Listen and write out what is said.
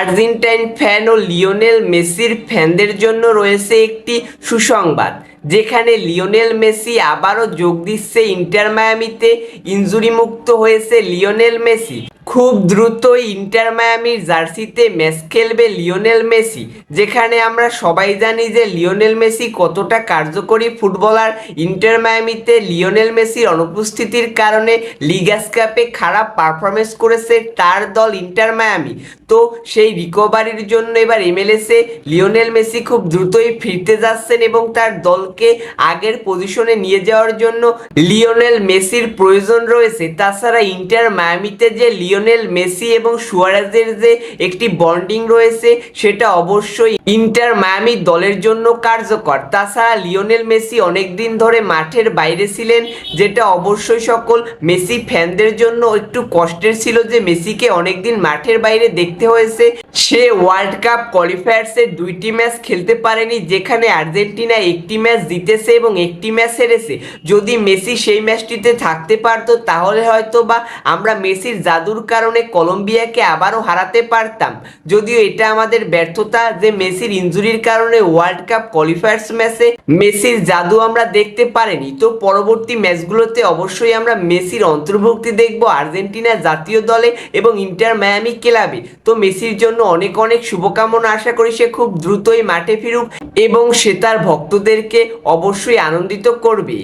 Argentine fan ও Lionel মেসির ফ্যানদের জন্য রয়েছে একটি সুসংবাদ, যেখানে লিওনেল মেসি আবারও যোগ দিচ্ছে ইন্টার মায়ামিতে। ইনজুরি মুক্ত হয়েছে লিওনেল মেসি। খুব দ্রুতই ইন্টার মায়ামির জার্সিতে ম্যাচ খেলবে লিওনেল মেসি, যেখানে আমরা সবাই জানি যে লিওনেল মেসি কতটা কার্যকরী ফুটবলার। ইন্টার মায়ামিতে লিওনেল মেসির অনুপস্থিতির কারণে লিগাস কাপে খারাপ পারফরমেন্স করেছে তার দল ইন্টার মায়ামি। তো সেই রিকভারির জন্য এবার এমএলএসে লিওনেল মেসি খুব দ্রুতই ফিরতে যাচ্ছেন এবং তার দলকে আগের পজিশনে নিয়ে যাওয়ার জন্য লিওনেল মেসির প্রয়োজন রয়েছে। তাছাড়া ইন্টার মায়ামিতে যে লিওনেল মেসি এবং সুয়ারেজের যে একটি বন্ডিং রয়েছে, সেটা অবশ্যই ইন্টার মায়ামি দলের জন্য কার্যকর। তাছাড়া লিওনেল মেসি অনেকদিন ধরে মাঠের বাইরে ছিলেন, যেটা অবশ্যই সকল মেসি ফ্যানদের জন্য একটু কষ্টের ছিল যে মেসিকে অনেকদিন মাঠের বাইরে দেখতে হয়েছে। সে ওয়ার্ল্ড কাপ কোয়ালিফায়ার্সের দুইটি ম্যাচ খেলতে পারেনি, যেখানে আর্জেন্টিনা একটি ম্যাচ জিতেছে এবং একটি ম্যাচ হেরেছে। যদি মেসি সেই ম্যাচটিতে থাকতে পারতো, তাহলে হয়তো বা আমরা মেসির জাদুর কারণে কলম্বিয়াকে আবারও হারাতে পারতাম। যদিও এটা আমাদের ব্যর্থতা যে মেসির ইনজুরির কারণে ওয়ার্ল্ড কাপ কোয়ালিফায়ার্স ম্যাচে মেসির জাদু আমরা দেখতে পারিনি। তো পরবর্তী ম্যাচগুলোতে অবশ্যই আমরা মেসির অন্তর্ভুক্তি দেখব আর্জেন্টিনা জাতীয় দলে এবং ইন্টার মায়ামি ক্লাবে। তো মেসির জন্য অনেক অনেক শুভকামনা। আশা করি সে খুব দ্রুতই মাঠে ফিরুক এবং সে তার ভক্তদেরকে অবশ্যই আনন্দিত করবে।